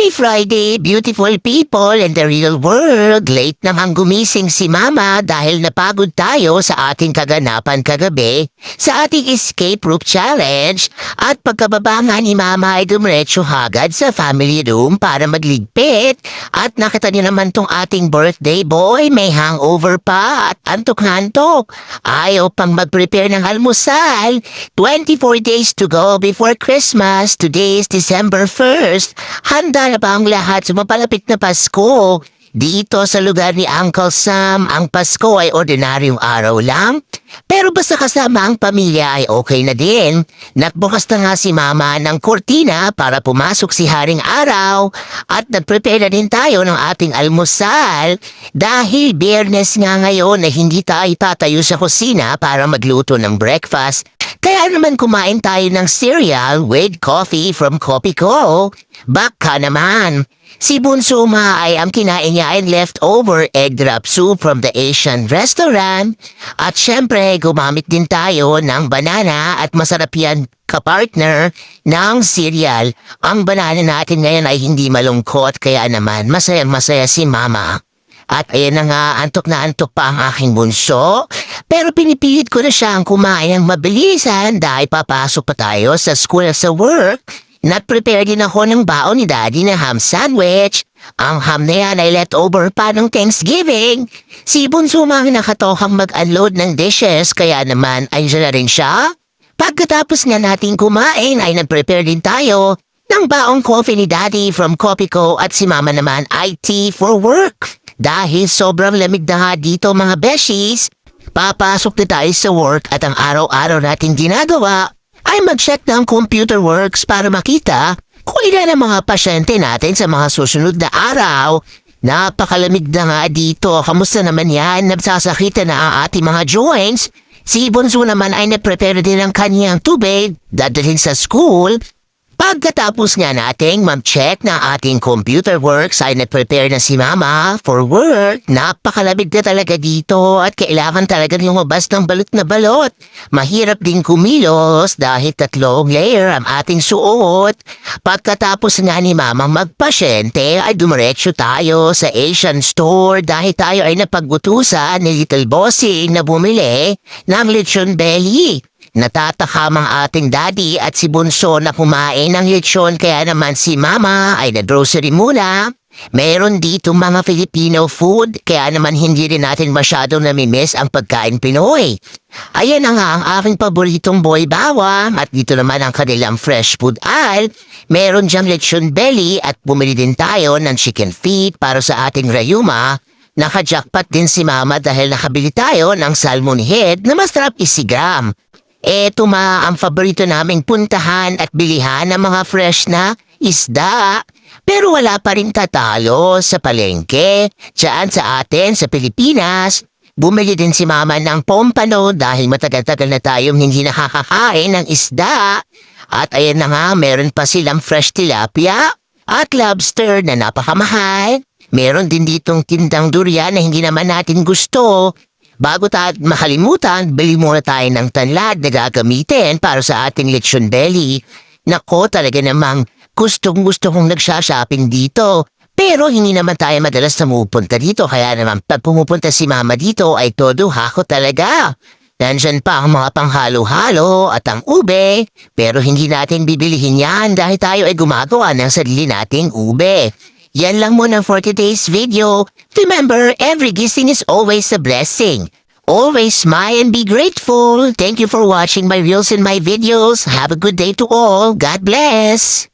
Happy Friday, beautiful people in the real world. Late namang gumising si Mama dahil napagod tayo sa ating kaganapan kagabi sa ating escape rope challenge. At pagkababa nga ni Mama ay dumiretso hagad sa family room para magligpit. At nakita niyo naman tong ating birthday boy, may hangover pa at antok-antok. Ayaw pang mag-prepare ng almusal. 24 days to go before Christmas. Today is December 1st. Handa na ba ang lahat sa mapalapit na Pasko? Dito sa lugar ni Uncle Sam, ang Pasko ay ordinaryong araw lang. Pero basta kasama ang pamilya ay okay na din. Nagbukas na nga si Mama ng kortina para pumasok si Haring Araw at nagprepare na din tayo ng ating almusal dahil biyernes nga ngayon na hindi tayo tatayo sa kusina para magluto ng breakfast. Kaya naman kumain tayo ng cereal with coffee from Kopiko. Baka naman. Si Bunso ay ang kinain niya ay leftover egg drop soup from the Asian restaurant. At syempre, gumamit din tayo ng banana at masarap yan kapartner ng cereal. Ang banana natin ngayon ay hindi malungkot kaya naman masayang masaya si Mama. At ayan na nga, antok na antok pa ang aking bunso. Pero pinipilit ko na siyang kumain ng mabilisan dahil papasok pa tayo sa school sa work. Nag-prepare din ako ng baon ni Daddy na ham sandwich. Ang ham na yan ay leftover pa ng Thanksgiving. Si Bunso mang nakatohang mag-unload ng dishes kaya naman ay na rin siya. Pagkatapos nga nating kumain ay nag-prepare din tayo ng baong coffee ni Daddy from Copico at si Mama naman ay tea for work. Dahil sobrang lamig na dito mga beshies, papasok na tayo sa work at ang araw-araw natin ginagawa ay mag-check ng computer works para makita kung ilan ang mga pasyente natin sa mga susunod na araw. Napakalamig na nga dito. Kamusta naman yan? Nabsasakitan na ang ating mga joints. Si Bonzo naman ay naprepare din ng kanyang tubig, dadalhin sa school. Pagkatapos nga nating mag-check na ating computer works ay nag-prepare na si Mama for work. Napakalamig na talaga dito at kailangan talaga lumabas ng balot na balot. Mahirap din kumilos dahil tatlong layer ang ating suot. Pagkatapos nga ni Mama magpasyente ay dumiretso tayo sa Asian store dahil tayo ay napagbutusan ni Little Bossing na bumili ng lechon belly. Natatakam ang ating daddy at si Bunso na kumain ng lechon kaya naman si Mama ay na-grocery muna. Meron dito mga Filipino food kaya naman hindi rin natin masyadong namimiss ang pagkain Pinoy. Ayan na nga ang aking paboritong boy bawang at dito naman ang kanilang fresh food aisle. Meron diyang lechon belly at bumili din tayo ng chicken feet para sa ating rayuma. Nakajackpot din si Mama dahil nakabili tayo ng salmon head na masarap isigram. Eto ma ang paborito naming puntahan at bilihan ng mga fresh na isda. Pero wala pa rin tatalo sa palengke. Diyan sa atin sa Pilipinas. Bumili din si mama ng pompano dahil matagal-tagal na tayong hindi nakakakain ng isda. At ayan na nga, meron pa silang fresh tilapia at lobster na napakamahal. Meron din ditong tindang durian na hindi naman natin gusto. Bago tayo makalimutan, bili muna tayo ng tanlad na gagamitin para sa ating lechon belly. Nako talaga namang gustong gusto kong nagsha-shopping dito. Pero hindi naman tayo madalas na pumupunta dito kaya naman pag pumupunta si mama dito ay todo hako talaga. Nandyan pa ang mga panghalo-halo at ang ube, pero hindi natin bibilihin yan dahil tayo ay gumagawa ng sarili nating ube. Yan lang muna for today's video. Remember, every gising is always a blessing. Always smile and be grateful. Thank you for watching my reels and my videos. Have a good day to all. God bless.